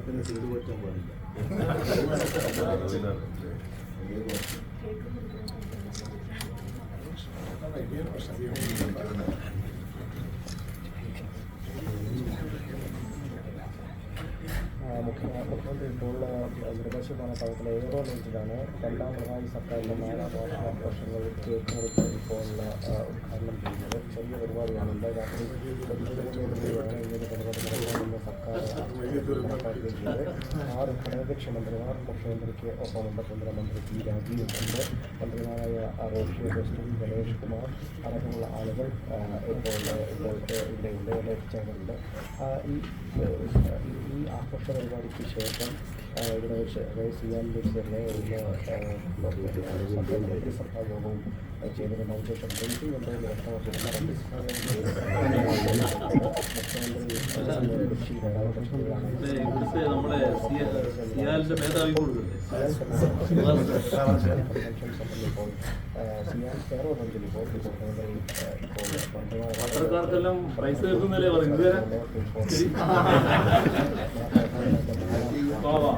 പിന്നെ ചെയ്തു പറ്റാൻ പാടില്ല. മുഖ്യ മുഖ്യമന്ത്രി ഇപ്പോഴുള്ള മൃഗശുദ്ധ പദത്തിലെ ഏറോ ലോഞ്ചിലാണ് രണ്ടാം പിണറായി സർക്കാരിന്റെ നാലാം വാർഷികാഘോഷങ്ങൾ കേക്ക് മുറിച്ച് ഇപ്പോൾ ആ, ഉദ്ഘാടനം ചെയ്യുന്നത് ചെറിയ പരിപാടിയാണ് എല്ലാ രാത്രി ആറ് ഘടകകക്ഷി മന്ത്രിമാർ മുഖ്യമന്ത്രിക്ക് ഒപ്പമുണ്ട് കേന്ദ്രമന്ത്രി പി രാജീവ് ഉണ്ട് മന്ത്രിമാരായ റോഷി അഗസ്റ്റിൻ ഗണേഷ് കുമാർ അടക്കമുള്ള ആളുകൾ ഇപ്പോൾ ഇപ്പോൾ ഇവിടെ ഇവിടെ എത്തിച്ചേർന്നിട്ടുണ്ട്. ആ, ഈ ഈ- ആഘോഷ പരിപാടിക്ക് ശേഷം ഇവിടെ സി എം ബിസിനെ ഇന്ന് സഭ യോഗവും ആ, ചെയ്തിരുന്നതിന് ഡൽഹി ഉണ്ടെന്ന് രണ്ട് രാധാകൃഷ്ണനാണ് ഇവിടുത്തെ നമ്മുടെ സിയാലിന്റെ മേധാവി കൊടുക്കണ്ടേ പത്രക്കാർക്കെല്ലാം പ്രൈസ് കേൾക്കുന്നല്ലേ പറയും ഇതുവരെ ശരി. വാ, വാ.